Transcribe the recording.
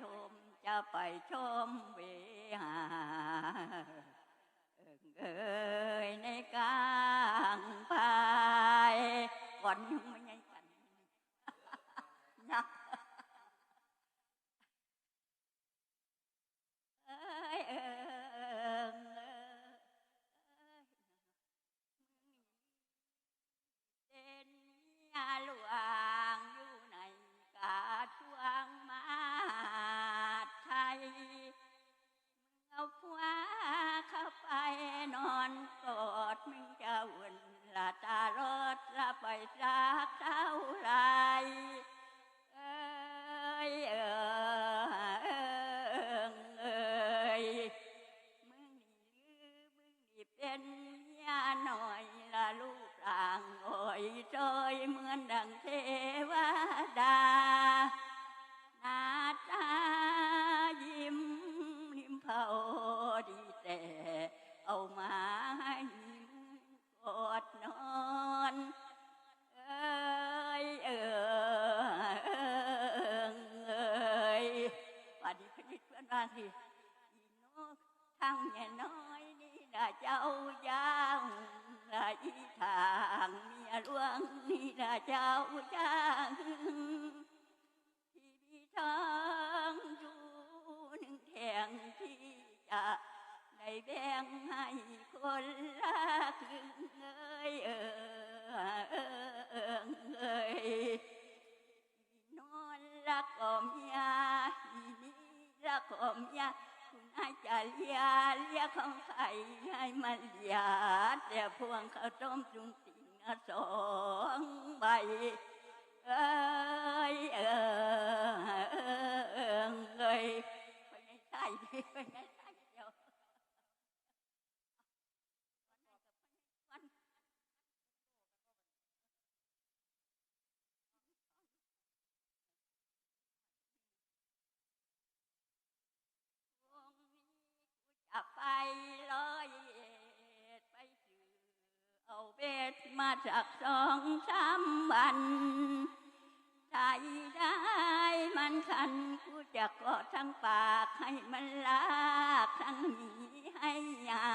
ชม จะไปชมเวหาเอิงเอยในกลางพายก่อนยังไม่ยังกันนะ อนกอดมึงจะวนละตารถละไปรักเท่าไรเอ้ยเอ้ยเอ้ยมึงนี่ลือมึงนี่เป็นเมียหน่อยละลูกร่างโอ้ยจอยเหมือนดังเท ว่าสิอีนกทั้งแย่น้อยนี่นะเจ้ายางละอีทางเมียหลวงนี่นะเจ้ายางที่มีทางอยู่หนึ่งแห่งที่จะได้แบ่งให้คนละครึ่งเอ้ยเออเออเอ้ย เลียของใครให้มันเลียแต่พวงเขาต้มจุงติงสองใบ เอ้ยเอ้ยเอ้ยเอ้ยไปไงใช่ดิไปไงใช่เดียววัน วงนี้กูจะไป ลอยเอ็ดไปซื้อเอาเบ็ดมาจากสองสามวันใจได้มันคันกูจะกอดทั้งปากให้มันลากทั้งหนีให้ยา